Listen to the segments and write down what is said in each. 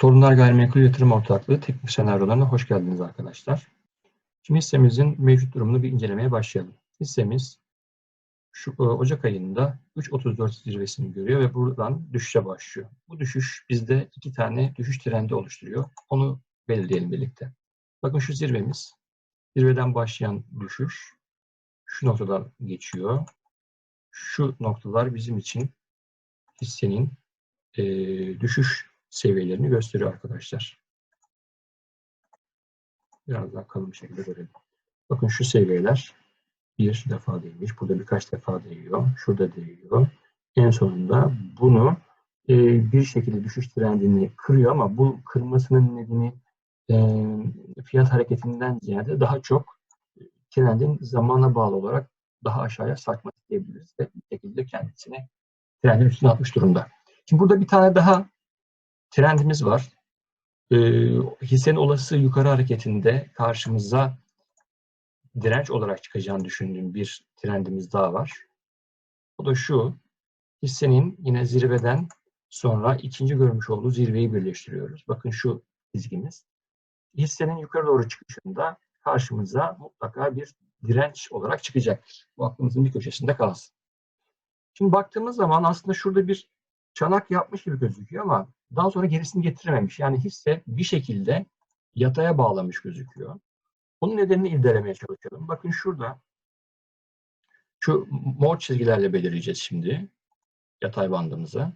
Torunlar Gayrimenkul Yatırım Ortaklığı teknik senaryolarına hoş geldiniz arkadaşlar. Şimdi hissemizin mevcut durumunu bir incelemeye başlayalım. Hissemiz şu e, Ocak ayında 3.34 zirvesini görüyor ve buradan düşüşe başlıyor. Bu düşüş bizde iki tane düşüş trendi oluşturuyor. Onu belirleyelim birlikte. Bakın şu zirvemiz. Zirveden başlayan düşüş şu noktadan geçiyor. Şu noktalar bizim için hissenin e, düşüş seviyelerini gösteriyor arkadaşlar. Biraz daha kalın bir şekilde görelim. Bakın şu seviyeler bir defa değmiş. Burada birkaç defa değiyor. Şurada değiyor. En sonunda bunu e, bir şekilde düşüş trendini kırıyor ama bu kırmasının nedeni e, fiyat hareketinden ziyade daha çok trendin zamana bağlı olarak daha aşağıya sarkmak diyebiliriz ve bir şekilde kendisini trendin üstüne atmış durumda. Şimdi burada bir tane daha trendimiz var. E, hissenin olası yukarı hareketinde karşımıza direnç olarak çıkacağını düşündüğüm bir trendimiz daha var. O da şu, hissenin yine zirveden sonra ikinci görmüş olduğu zirveyi birleştiriyoruz. Bakın şu çizgimiz. Hissenin yukarı doğru çıkışında karşımıza mutlaka bir direnç olarak çıkacaktır. Bu aklımızın bir köşesinde kalsın. Şimdi baktığımız zaman aslında şurada bir çanak yapmış gibi gözüküyor ama daha sonra gerisini getirememiş. Yani hisse bir şekilde yataya bağlamış gözüküyor. Bunun nedenini irdelemeye çalışalım. Bakın şurada şu mor çizgilerle belirleyeceğiz şimdi yatay bandımızı.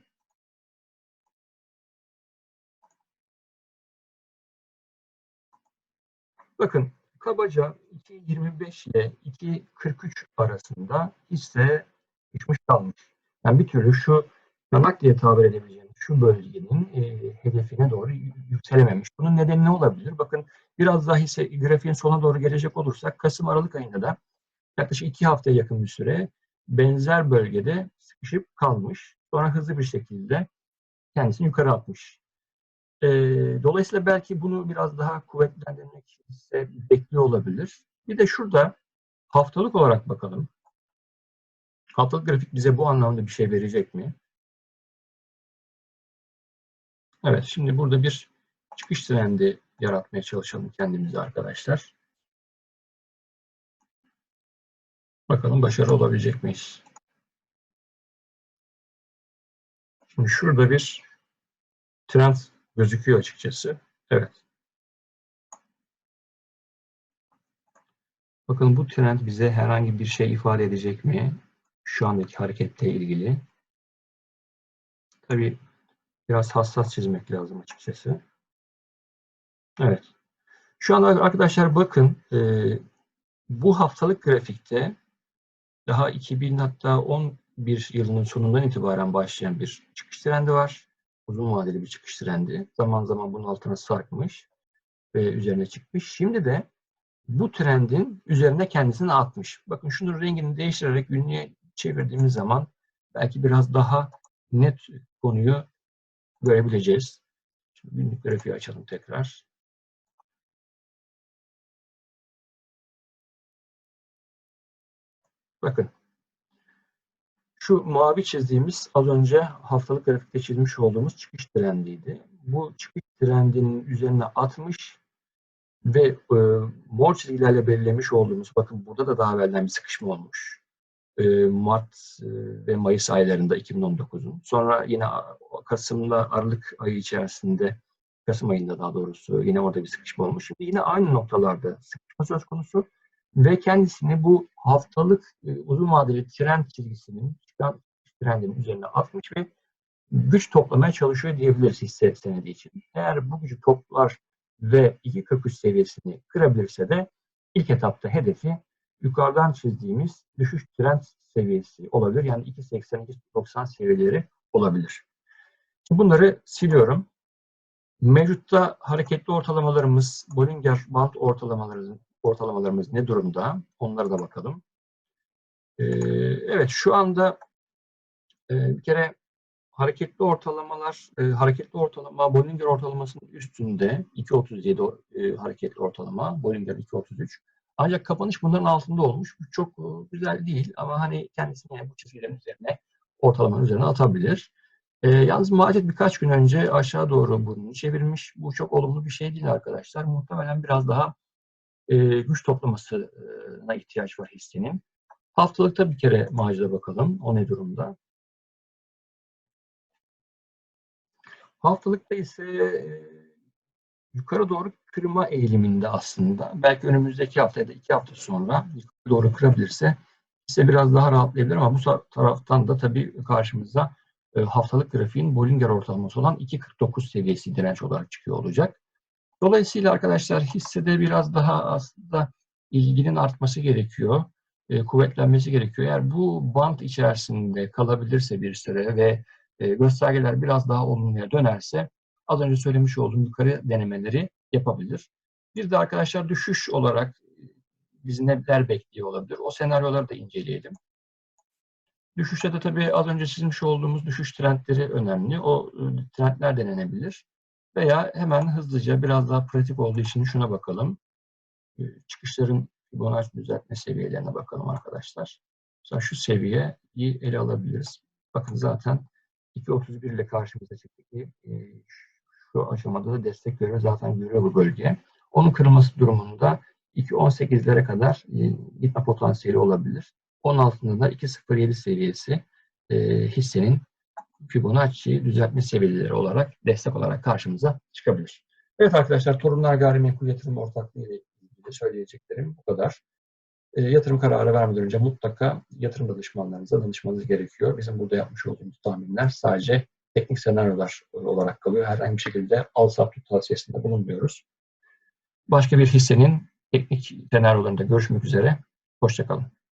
Bakın kabaca 2.25 ile 2.43 arasında hisse düşmüş kalmış. Yani bir türlü şu yanak diye tabir edebileceğimiz şu bölgenin e, hedefine doğru yükselememiş. Bunun nedeni ne olabilir? Bakın biraz daha hisse grafiğin sona doğru gelecek olursak Kasım-Aralık ayında da yaklaşık iki haftaya yakın bir süre benzer bölgede sıkışıp kalmış. Sonra hızlı bir şekilde kendisini yukarı atmış. E, dolayısıyla belki bunu biraz daha kuvvetlendirmek ise bekliyor olabilir. Bir de şurada haftalık olarak bakalım. Haftalık grafik bize bu anlamda bir şey verecek mi? Evet, şimdi burada bir çıkış trendi yaratmaya çalışalım kendimize arkadaşlar. Bakalım başarılı olabilecek miyiz? Şimdi şurada bir trend gözüküyor açıkçası. Evet. Bakın bu trend bize herhangi bir şey ifade edecek mi? Şu andaki hareketle ilgili. Tabii biraz hassas çizmek lazım açıkçası. Evet. Şu anda arkadaşlar bakın e, bu haftalık grafikte daha 2000 hatta 11 yılının sonundan itibaren başlayan bir çıkış trendi var. Uzun vadeli bir çıkış trendi. Zaman zaman bunun altına sarkmış ve üzerine çıkmış. Şimdi de bu trendin üzerine kendisini atmış. Bakın şunun rengini değiştirerek günlüğe çevirdiğimiz zaman belki biraz daha net konuyu görebileceğiz. Şimdi günlük grafiği açalım tekrar. Bakın. Şu mavi çizdiğimiz az önce haftalık grafikte çizmiş olduğumuz çıkış trendiydi. Bu çıkış trendinin üzerine atmış ve e, mor çizgilerle belirlemiş olduğumuz, bakın burada da daha evvelden bir sıkışma olmuş. E, Mart e, ve Mayıs aylarında 2019'un. Sonra yine Kasım'da Aralık ayı içerisinde, Kasım ayında daha doğrusu yine orada bir sıkışma olmuş. Yine aynı noktalarda sıkışma söz konusu ve kendisini bu haftalık e, uzun vadeli trend çizgisinin çıkan trendinin üzerine atmış ve güç toplamaya çalışıyor diyebiliriz hisse senedi için. Eğer bu gücü toplar ve 2.43 seviyesini kırabilirse de ilk etapta hedefi yukarıdan çizdiğimiz düşüş trend seviyesi olabilir. Yani 2.80-2.90 seviyeleri olabilir. Bunları siliyorum. Mevcutta hareketli ortalamalarımız, Bollinger Band ortalamalarımız, ortalamalarımız ne durumda? Onlara da bakalım. Ee, evet şu anda e, bir kere hareketli ortalamalar, e, hareketli ortalama Bollinger ortalamasının üstünde 2.37 e, hareketli ortalama, Bollinger 2.33. Ancak kapanış bunların altında olmuş. Bu çok e, güzel değil ama hani kendisini bu çizgilerin üzerine ortalamanın üzerine atabilir. E, yalnız Macit birkaç gün önce aşağı doğru burnunu çevirmiş. Bu çok olumlu bir şey değil arkadaşlar. Muhtemelen biraz daha e, güç toplamasına ihtiyaç var hissenin. Haftalıkta bir kere Macit'e bakalım. O ne durumda? Haftalıkta ise e, yukarı doğru kırma eğiliminde aslında. Belki önümüzdeki hafta ya da iki hafta sonra yukarı doğru kırabilirse ise biraz daha rahatlayabilir ama bu taraftan da tabii karşımıza haftalık grafiğin Bollinger ortalaması olan 2.49 seviyesi direnç olarak çıkıyor olacak. Dolayısıyla arkadaşlar hissede biraz daha aslında ilginin artması gerekiyor. E, kuvvetlenmesi gerekiyor. Eğer bu bant içerisinde kalabilirse bir süre ve e, göstergeler biraz daha olumluya dönerse az önce söylemiş olduğum yukarı denemeleri yapabilir. Bir de arkadaşlar düşüş olarak bizi neler bekliyor olabilir? O senaryoları da inceleyelim. Düşüşte de tabii az önce çizmiş olduğumuz düşüş trendleri önemli. O e, trendler denenebilir. Veya hemen hızlıca biraz daha pratik olduğu için şuna bakalım. E, çıkışların Fibonacci düzeltme seviyelerine bakalım arkadaşlar. Mesela şu seviyeyi ele alabiliriz. Bakın zaten 2.31 ile karşımıza çıktı ki e, şu aşamada da destek görevi zaten görüyor bu bölge. Onun kırılması durumunda 2.18'lere kadar gitme potansiyeli olabilir. Onun altında da 2.07 seviyesi e, hissenin Fibonacci düzeltme seviyeleri olarak destek olarak karşımıza çıkabilir. Evet arkadaşlar Torunlar Gayrimenkul Yatırım Ortaklığı ile ilgili söyleyeceklerim bu kadar. E, yatırım kararı vermeden önce mutlaka yatırım danışmanlarınıza danışmanız gerekiyor. Bizim burada yapmış olduğumuz tahminler sadece teknik senaryolar olarak kalıyor. Herhangi bir şekilde al sat tut tavsiyesinde bulunmuyoruz. Başka bir hissenin teknik senaryolarında görüşmek üzere. Hoşçakalın.